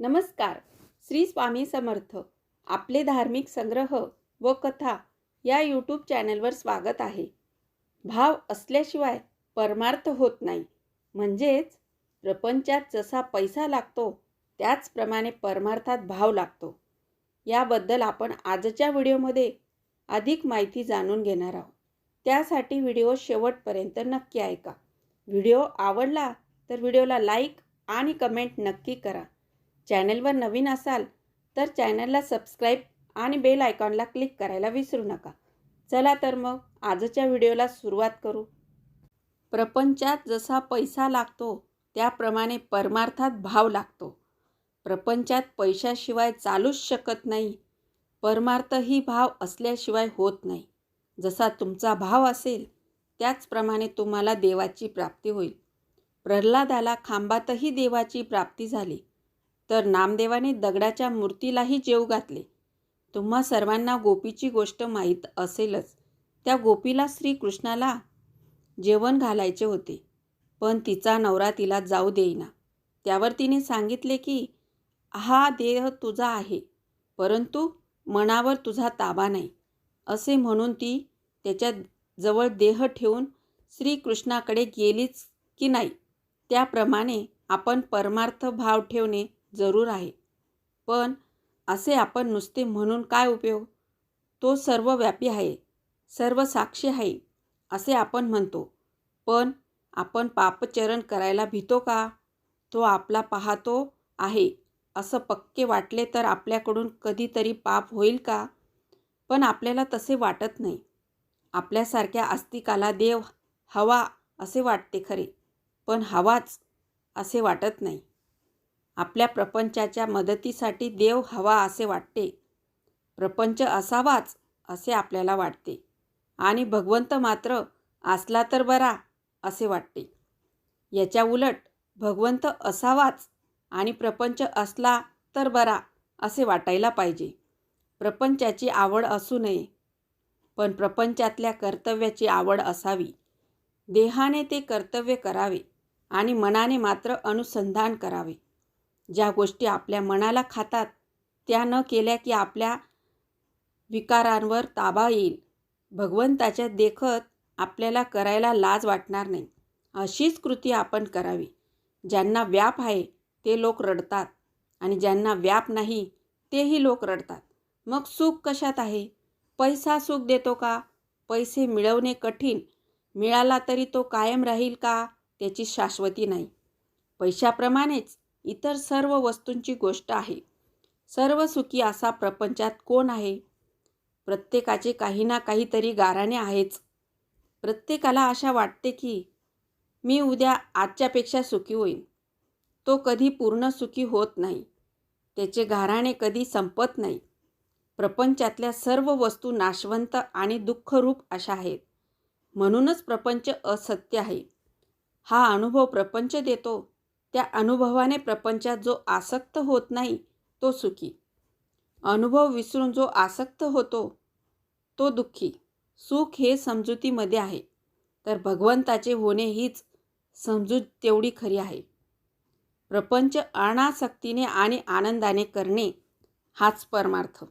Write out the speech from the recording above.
नमस्कार. श्री स्वामी समर्थ. आपले धार्मिक संग्रह व कथा या यूट्यूब चॅनलवर स्वागत आहे. भाव असल्याशिवाय परमार्थ होत नाही. म्हणजेच प्रपंचात जसा पैसा लागतो त्याचप्रमाणे परमार्थात भाव लागतो. याबद्दल आपण आजच्या व्हिडिओमध्ये अधिक माहिती जाणून घेणार आहोत. त्यासाठी व्हिडिओ शेवटपर्यंत नक्की ऐका. व्हिडिओ आवडला तर व्हिडिओला लाईक आणि कमेंट नक्की करा. चॅनलवर नवीन असाल तर चॅनलला सबस्क्राईब आणि बेल आयकॉनला क्लिक करायला विसरू नका. चला तर मग आजच्या व्हिडिओला सुरुवात करू. प्रपंचात जसा पैसा लागतो त्याप्रमाणे परमार्थात भाव लागतो. प्रपंचात पैशाशिवाय चालूच शकत नाही. परमार्थही भाव असल्याशिवाय होत नाही. जसा तुमचा भाव असेल त्याचप्रमाणे तुम्हाला देवाची प्राप्ती होईल. प्रल्हादाला खांबातही देवाची प्राप्ती झाली. तर नामदेवाने दगडाच्या मूर्तीलाही जेव घातले. तुम्हा सर्वांना गोपीची गोष्ट माहीत असेलच. त्या गोपीला श्रीकृष्णाला जेवण घालायचे होते. पण तिचा नवरा तिला जाऊ देईना. त्यावर तिने सांगितले की हा देह तुझा आहे. परंतु मनावर तुझा ताबा नाही. असे म्हणून ती त्याच्याजवळ देह ठेवून श्रीकृष्णाकडे गेलीच की नाही. त्याप्रमाणे आपण परमार्थ भाव ठेवणे जरूर आहे. पण असे आपण नुसते म्हणून काय उपयोग? तो सर्वव्यापी आहे सर्व साक्षी आहे असे आपण म्हणतो. पण आपण पापचरण करायला भीतो का? तो आपला पाहतो आहे असं पक्के वाटले तर आपल्याकडून कधीतरी पाप होईल का? पण आपल्याला तसे वाटत नाही. आपल्यासारख्या आस्तिकाला देव हवा असे वाटते खरे पण हवाच असे वाटत नाही. आपल्या प्रपंचाच्या मदतीसाठी देव हवा असे वाटते. प्रपंच असावाच असे आपल्याला वाटते. आणि भगवंत मात्र असला तर बरा असे वाटते. याच्या उलट भगवंत असावाच आणि प्रपंच असला तर बरा असे वाटायला पाहिजे. प्रपंचाची आवड असू नये पण प्रपंचातल्या कर्तव्याची आवड असावी. देहाने ते कर्तव्य करावे आणि मनाने मात्र अनुसंधान करावे. ज्या गोष्टी आपल्या मनाला खातात त्या न केल्या की आपल्या विकारांवर ताबा येईल. भगवंताच्या देखत आपल्याला करायला लाज वाटणार नाही. अशीच कृती आपण करावी. ज्यांना व्याप आहे ते लोक रडतात आणि ज्यांना व्याप नाही तेही लोक रडतात. मग सुख कशात आहे? पैसा सुख देतो का? पैसे मिळवणे कठीण. मिळाला तरी तो कायम राहील का? त्याची शाश्वती नाही. पैशाप्रमाणेच इतर सर्व वस्तूंची गोष्ट आहे. सर्व सुखी असा प्रपंचात कोण आहे? प्रत्येकाचे काही ना काहीतरी गाराणे आहेच. प्रत्येकाला आशा वाटते की मी उद्या आजच्यापेक्षा सुखी होईन. तो कधी पूर्ण सुखी होत नाही. त्याचे गाराणे कधी संपत नाही. प्रपंचातल्या सर्व वस्तू नाशवंत आणि दुःखरूप अशा आहेत. म्हणूनच प्रपंच असत्य आहे. हा अनुभव प्रपंच देतो. त्या अनुभवाने प्रपंचात जो आसक्त होत नाही तो सुखी. अनुभव विसरून जो आसक्त होतो तो दुःखी. सुख हे समजुतीमध्ये आहे. तर भगवंताचे होणे हीच समजूत तेवढी खरी आहे. प्रपंच अनासक्तीने आणि आनंदाने करणे हाच परमार्थ.